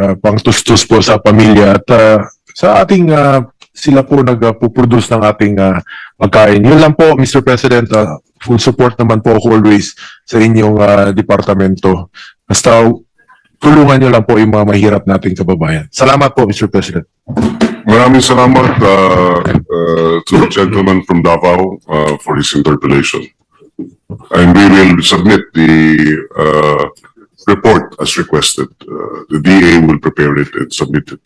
ah, pangtustos po sa pamilya at ah, sa ating ah, sila po nagpo-produce ng ating ah, pagkain. Yun lang po, Mr. President. ah, full support naman po ako always sa inyong ah, departamento. Basta tulungan nyo lang po yung mga mahirap nating kababayan. Salamat po, Mr. President. Maraming salamat uh, uh, to the gentleman from Davao uh, for his interpellation. And we will submit the uh, report as requested. Uh, The DA will prepare it and submit it.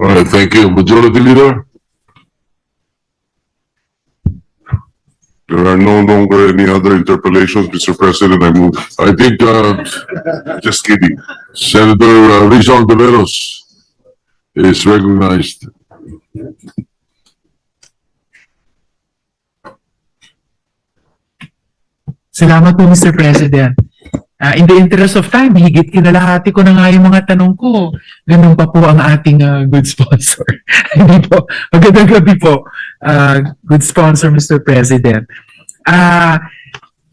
All right, thank you. Majority Leader? There are no longer any other interpellations, Mr. President. I move, I think, uh, just kidding. Senator uh, Rizal De Veros is recognized. Salamat po, Mr. President. Ah, in the interest of time, higit kinalahati ko na nga yung mga tanong ko. Ganun pa po ang ating ah, good sponsor. Hindi po. Magandang gabi po, ah, good sponsor, Mr. President. Ah,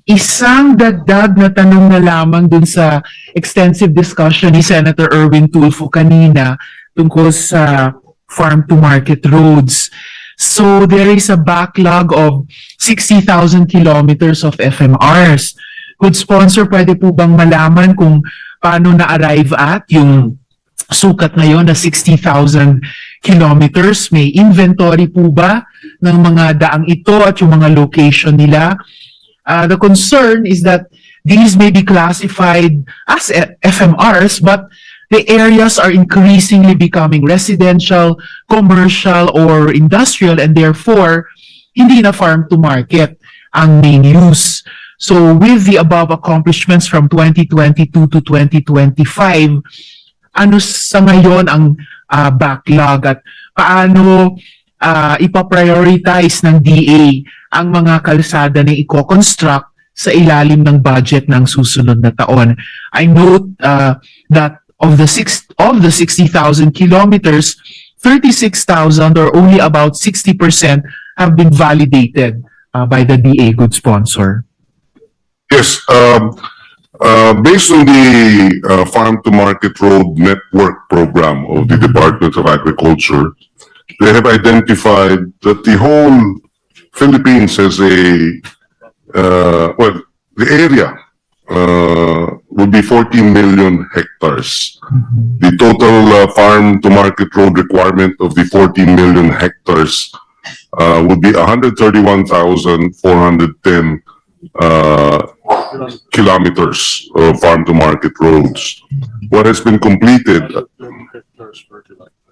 isang dagdag na tanong na lamang dun sa extensive discussion ni Senator Erwin Tulfo kanina tungkol sa farm to market roads. So there is a backlog of 60,000 kilometers of FMRs. Good sponsor, pwede po bang malaman kung paano na-arrive at yung sukat ngayon na 60,000 kilometers? May inventory po ba ng mga daang ito at yung mga location nila? Uh, the concern is that these may be classified as FMRs, but the areas are increasingly becoming residential, commercial, or industrial, and therefore, hindi na farm to market ang main use. So with the above accomplishments from 2022 to 2025, ano sa ngayon ang ah, backlog at paano ah, ipaprioritize ng DA ang mga kalsada na i-construct sa ilalim ng budget ng susunod na taon. I note ah, that of the six of the 60,000 kilometers, 36,000 or only about 60% have been validated uh, by the DA good sponsor. Yes, um, uh, based on the uh, Farm to Market Road Network Program of the Department of Agriculture, they have identified that the whole Philippines has a, uh, well, the area uh, would be 14 million hectares. The total uh, farm to market road requirement of the 14 million hectares uh, would be 131,410 uh, kilometers of farm to market roads. What has been completed?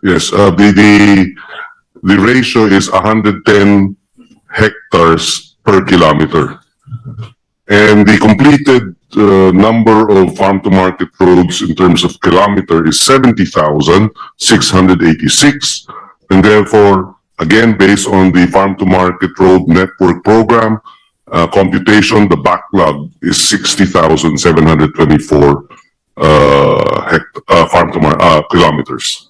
Yes, uh, the, the, the ratio is hundred ten hectares per kilometer. And the completed, uh, number of farm to market roads in terms of kilometer is seventy thousand, six hundred eighty-six. And therefore, again, based on the farm to market road network program, uh, computation, the backlog is sixty thousand, seven hundred twenty-four, uh, hect, uh, farm to mar, uh, kilometers.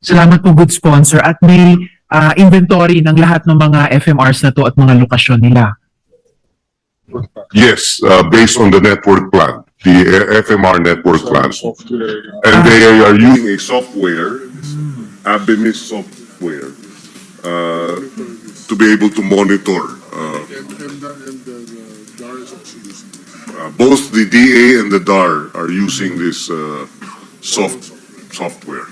Salamat po good sponsor at may ah, inventory ng lahat ng mga FMRs na to at mga lokasyon nila. Yes, uh, based on the network plan, the FMR network plan. And they are using a software, Abemis software, uh, to be able to monitor, both the DA and the DAR are using this, uh, soft, software.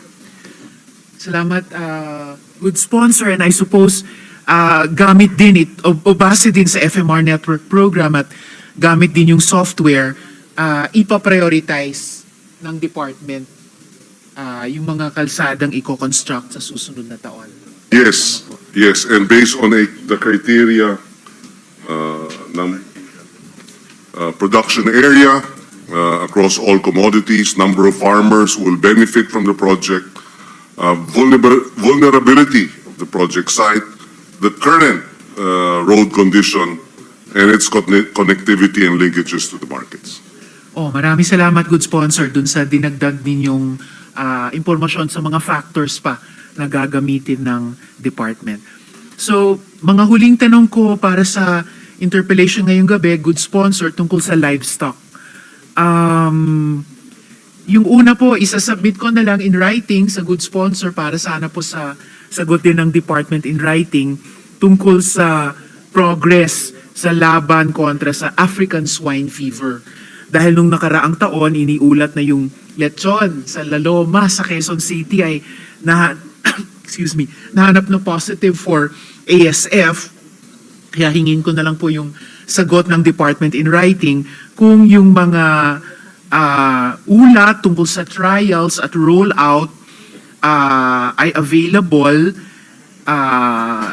Salamat ah, good sponsor and I suppose ah, gamit din it o, o base din sa FMR network program at gamit din yung software ah, ipa-prioritize ng department ah, yung mga kalsadang i-construct sa susunod na taon. Yes, yes, and based on a, the criteria, uh, ng, uh, production area, uh, across all commodities, number of farmers will benefit from the project, uh, vulnerability of the project site, the current, uh, road condition, and its conne- connectivity and linkages to the markets. Oh, maraming salamat good sponsor dun sa dinagdag ninyong ah, impormasyon sa mga factors pa na gagamitin ng department. So, mga huling tanong ko para sa interpellation ngayong gabi, good sponsor tungkol sa livestock. Um, yung una po, isasubmit ko na lang in writing sa good sponsor para sana po sa sagot din ng department in writing tungkol sa progress sa laban kontra sa African swine fever. Dahil nung nakaraang taon, iniulat na yung lechon sa Laloma sa Quezon City ay na, excuse me, nahanap na positive for ASF. Kaya hingin ko na lang po yung sagot ng department in writing kung yung mga ah, ulat tungkol sa trials at rollout ah, ay available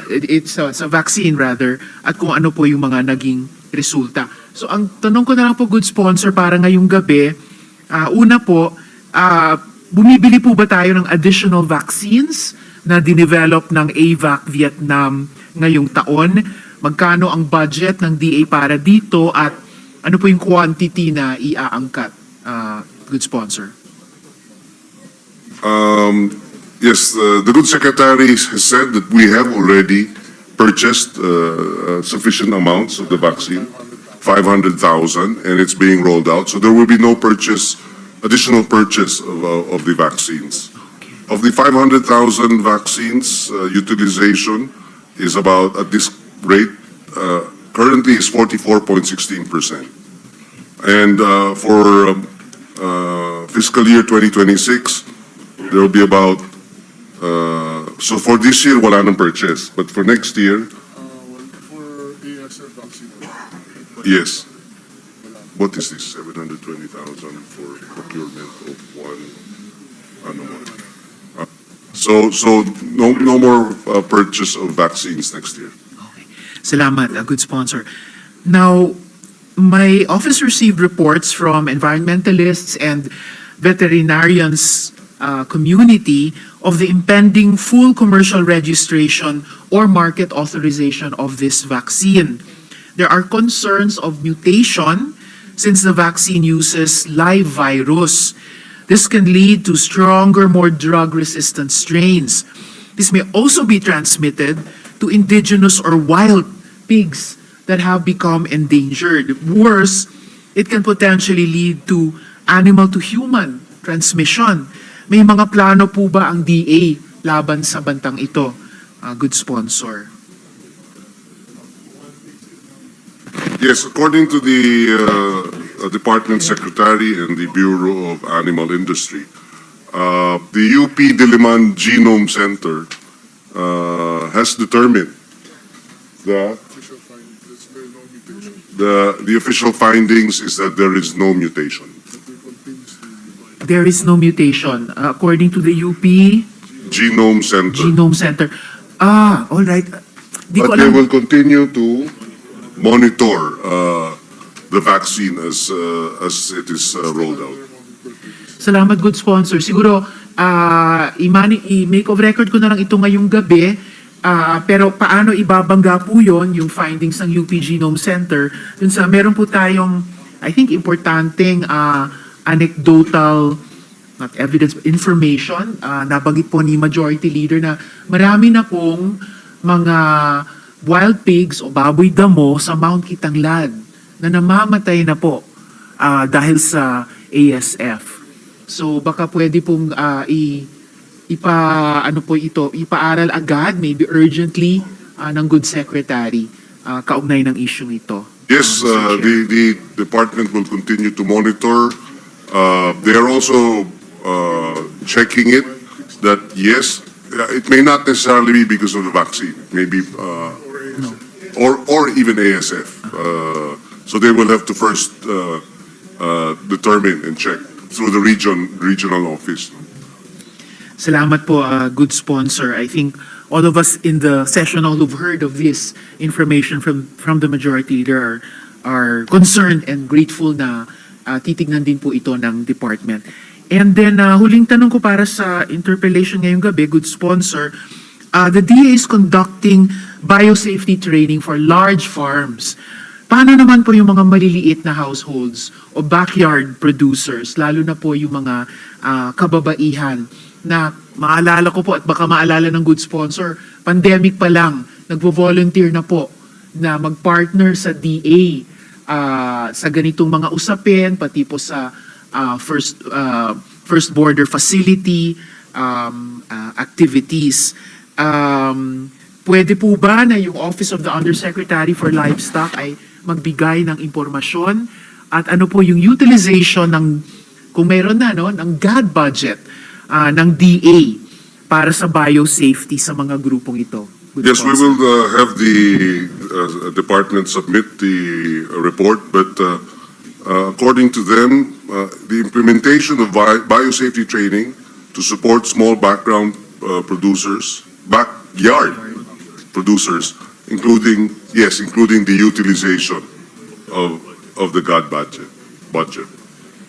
it- it's a, sa vaccine rather at kung ano po yung mga naging resulta. So ang tanong ko na lang po good sponsor para ngayong gabi, ah, una po, ah, bumibili po ba tayo ng additional vaccines na dinevelop ng AVAC Vietnam ngayong taon? Magkano ang budget ng DA para dito at ano po yung quantity na iaangkat? Ah, good sponsor. Um, yes, uh, the good secretary has said that we have already purchased uh, uh, sufficient amounts of the vaccine, 500,000, and it's being rolled out. So there will be no purchase, additional purchase of, uh, of the vaccines. Of the 500,000 vaccines, uh, utilization is about, at this rate, uh, currently is 44.16%. And uh, for um, uh, fiscal year 2026, there will be about, uh, so for this year, wala nang purchase. But for next year, Uh, well, for vaccine, yes. What is this, 720,000 for procurement of one, ano mo? Uh, So, so no, no more uh, purchase of vaccines next year. Salamat, a good sponsor. Now, my office received reports from environmentalists and veterinarians uh, community of the impending full commercial registration or market authorization of this vaccine. There are concerns of mutation since the vaccine uses live virus. This can lead to stronger, more drug-resistant strains. This may also be transmitted to indigenous or wild pigs that have become endangered. Worse, it can potentially lead to animal-to-human transmission. May mga plano po ba ang DA laban sa bantang ito? Ah, good sponsor. Yes, according to the uh, uh, Department Secretary and the Bureau of Animal Industry, uh, the UP Diliman Genome Center uh, has determined that official finding, there's been no mutation. The, the official findings is that there is no mutation. There is no mutation. Ah, according to the UP Genome Center. Genome Center. Ah, all right. Di ko But they alam. will continue to monitor uh, the vaccine as, uh, as it is uh, rolled out. Salamat, good sponsor. Siguro, ah imani, i-make of record ko na lang ito ngayong gabi. Ah, pero paano ibabangga po yon yung findings ng UP Genome Center? Dun sa, meron po tayong, I think, importanteng ah, anecdotal not evidence, but information. Ah, nabanggit po ni Majority Leader na marami na pong mga wild pigs o baboy damo sa Mount Kitanglad na namamatay na po ah, dahil sa ASF. So baka pwede pong ah, i ipa ano po ito, ipaaral agad maybe urgently ah, ng good secretary ah, kaugnay ng issue ito. Yes, Ah, uh, the, the department will continue to monitor. Uh, They are also uh, checking it, that yes, uh, it may not necessarily be because of the vaccine, maybe, uh, or, or even ASF. Uh, So they will have to first uh, uh, determine and check through the region, regional office. Salamat po, uh, good sponsor. I think all of us in the session, all who've heard of this information from from the majority leader are, are concerned and grateful na uh, titignan din po ito ng department. And then, uh, huling tanong ko para sa interpellation ngayong gabi, good sponsor, uh, the DA is conducting biosafety training for large farms. Paano naman po yung mga maliliit na households o backyard producers, lalo na po yung mga ah, kababaihan na maalala ko po at baka maalala ng good sponsor, pandemic pa lang, nagvo-volunteer na po na mag-partner sa DA ah, sa ganitong mga usapin, pati po sa uh, first uh, first border facility um, uh, activities. Um, pwede po ba na yung Office of the Undersecretary for Livestock ay magbigay ng impormasyon at ano po yung utilization ng kung meron na no ng GAD budget ah, ng DA para sa biosafety sa mga grupong ito. Good Yes, we will uh, have the uh, department submit the uh, report, but uh, uh, according to them, uh, the implementation of bi- biosafety training to support small background uh, producers, backyard producers, including, yes, including the utilization of, of the GOD budget, budget.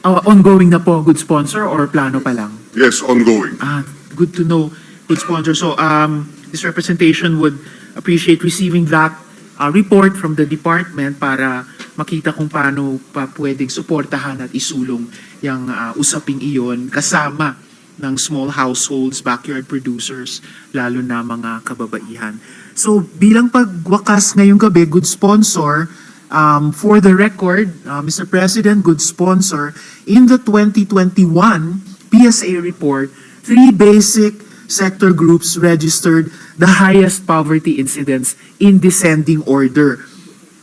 Ah, ongoing na po, good sponsor, or plano pa lang? Yes, ongoing. Ah, good to know, good sponsor. So, um, this representation would appreciate receiving that uh, report from the department para makita kung paano pa pwedeng suportahan at isulong yung uh, usaping iyon kasama ng small households, backyard producers, lalo na mga kababaihan. So, bilang pagwakas ngayong gabi, good sponsor, um, for the record, uh, Mr. President, good sponsor, in the 2021 PSA report, three basic sector groups registered the highest poverty incidence in descending order.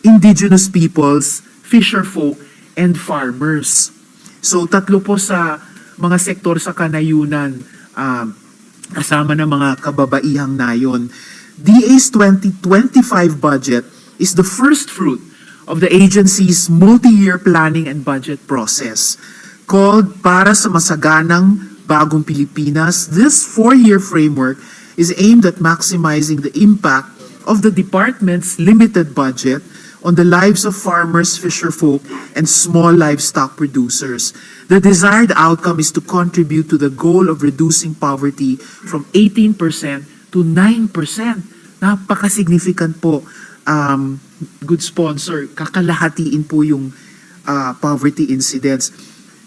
Indigenous peoples, fisherfolk, and farmers. So tatlo po sa mga sektor sa kanayunan um, kasama ng mga kababaihang nayon. DA's 2025 budget is the first fruit of the agency's multi-year planning and budget process. Called Para sa Masaganang Bagong Pilipinas, this four-year framework is aimed at maximizing the impact of the department's limited budget on the lives of farmers, fisherfolk, and small livestock producers. The desired outcome is to contribute to the goal of reducing poverty from 18% to 9%. Napaka-significant po. Um, good sponsor, kakalahatiin po yung uh, poverty incidence.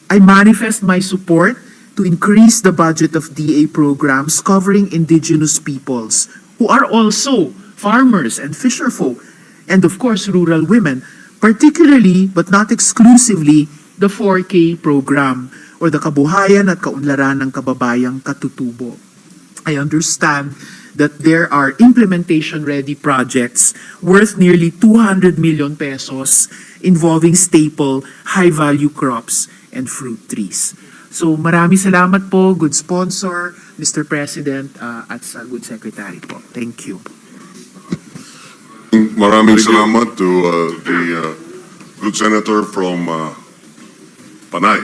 I manifest my support to increase the budget of DA programs covering indigenous peoples who are also farmers and fisherfolk and of course rural women, particularly but not exclusively the 4K program or the kabuhayan at kaunlaran ng kababayang katutubo. I understand that there are implementation-ready projects worth nearly 200 million pesos involving staple, high-value crops and fruit trees. So marami salamat po, good sponsor, Mr. President, uh, at sa good secretary po. Thank you. Maraming salamat to uh, the uh, good senator from uh, Panay,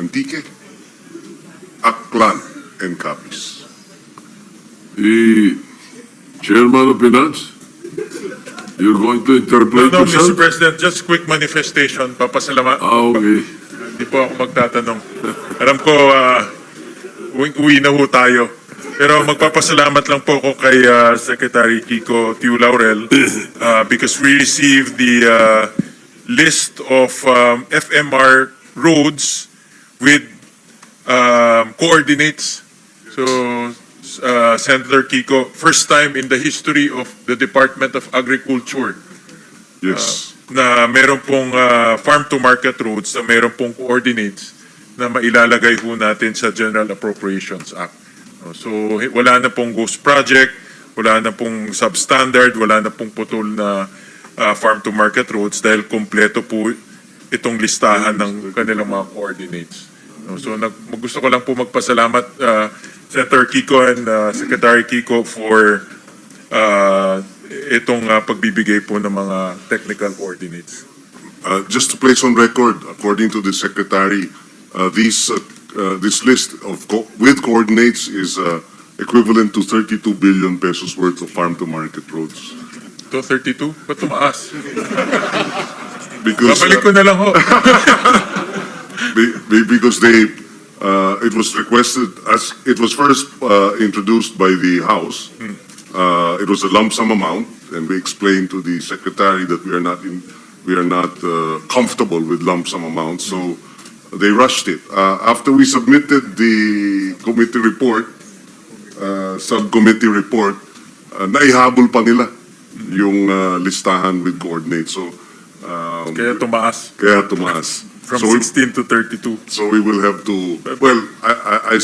Antique, Aklan, and Capiz. The chairman of finance, you're going to No, interpolate no, Mr. yourself? President, just quick manifestation. Papasalamat. Ah, okay. Hindi po ako magtatanong. Alam ko, uh, uwi, uwi na ho tayo. Pero magpapasalamat lang po ako kay uh, Secretary Kiko Tiu Laurel uh, because we received the uh, list of um, FMR roads with um, coordinates. So, uh, Senator Kiko, first time in the history of the Department of Agriculture Yes. Na meron pong ah, farm-to-market roads na meron pong coordinates na mailalagay ho natin sa General Appropriations Act. No, So, wala na pong ghost project, wala na pong substandard, wala na pong putol na ah, farm-to-market roads dahil kompleto po itong listahan ng kanilang mga coordinates. No, So, nag, gusto ko lang po magpasalamat ah, Senator Kiko and ah, Secretary Kiko for ah, itong ah, pagbibigay po ng mga technical coordinates. Uh, just to place on record, according to the secretary, uh, these, uh, uh, this list of, co- with coordinates is uh, equivalent to 32 billion pesos worth of farm-to-market roads. To 32? Ba't tumaas? Because, Babalik uh, ko na lang ho. Be- Because they, uh, it was requested, as, it was first uh, introduced by the House. Uh, It was a lump sum amount, and we explained to the secretary that we are not in, we are not uh, comfortable with lump sum amounts, so they rushed it. Uh, After we submitted the committee report, uh, subcommittee report, uh, naihabol pa nila yung uh, listahan with coordinates, so um, Kaya tumaas. kaya tumaas. from So we- 16 to 32. So we will have to, well, I, I, I